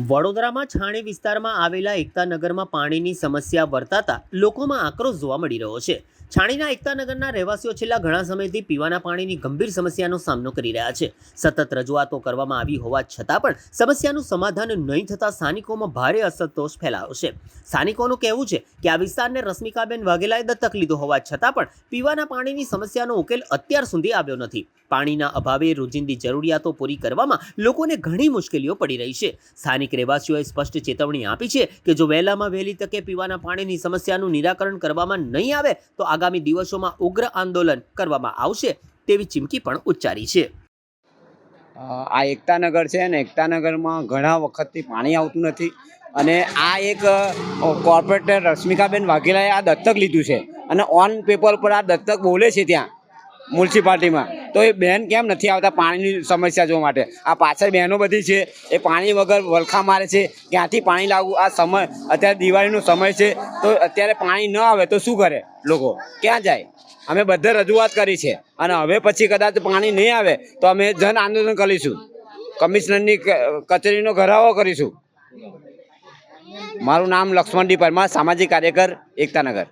વડોદરામાં છાણી વિસ્તારમાં આવેલા એકતાનગરમાં પાણીની સમસ્યા વર્તાતા લોકોમાં આક્રોશ જોવા મળી રહ્યો છે. છાણીના એકતાનગરના રહેવાસીઓ છેલ્લા ઘણા સમયથી પીવાના પાણીની ગંભીર સમસ્યાનો સામનો કરી રહ્યા છે. સતત રજૂઆતો કરવામાં આવી હોવા છતાં પણ સમસ્યાનું સમાધાન નહીં થતાં સ્થાનિકોમાં ભારે અસંતોષ ફેલાયો છે. સ્થાનિકોનું કહેવું છે કે આ વિસ્તારને રશ્મિકાબેન વાઘેલાએ દત્તક લીધો હોવા છતાં પણ પીવાના પાણીની સમસ્યાનો ઉકેલ અત્યાર સુધી આવ્યો નથી. પાણીના અભાવે રોજિંદી જરૂરિયાતો પૂરી કરવામાં લોકોને ઘણી મુશ્કેલીઓ પડી રહી છે. સ્થાનિક રહેવાસીઓએ સ્પષ્ટ ચેતવણી આપી છે કે જો વહેલામાં વહેલી તકે પીવાના પાણીની સમસ્યાનું નિરાકરણ કરવામાં નહીં આવે, તો આગામી દિવસોમાં ઉગ્ર આંદોલન કરવામાં આવશે તેવી ચીમકી પણ ઉચ્ચારી છે. આ એકતાનગર છે અને એકતાનગરમાં ઘણા વખતથી પાણી આવતું નથી અને આ એક કોર્પોરેટર રશ્મિકાબેન વાઘેલાએ આ દત્તક લીધું છે અને ઓન પેપર પર આ દત્તક બોલે છે ત્યાં. મ્યુનિસિપાલિટીમાં. તો એ બેન કેમ નથી આવતા પાણીની સમસ્યા જોવા માટે? આ પાછળ બહેનો બધી છે, એ પાણી વગર વલખા મારે છે, ક્યાંથી પાણી લાવવું? આ સમય, અત્યારે દિવાળીનો સમય છે, તો અત્યારે પાણી ન આવે તો શું કરે લોકો? ક્યાં જાય? અમે બધે રજૂઆત કરી છે. અને હવે પછી કદાચ પાણી નહીં આવે તો અમે જન આંદોલન કરીશું. કમિશનરની કચેરીનો ઘરાવો કરીશું. મારું નામ લક્ષ્મણજી પરમાર, સામાજિક કાર્યકર એકતાનગર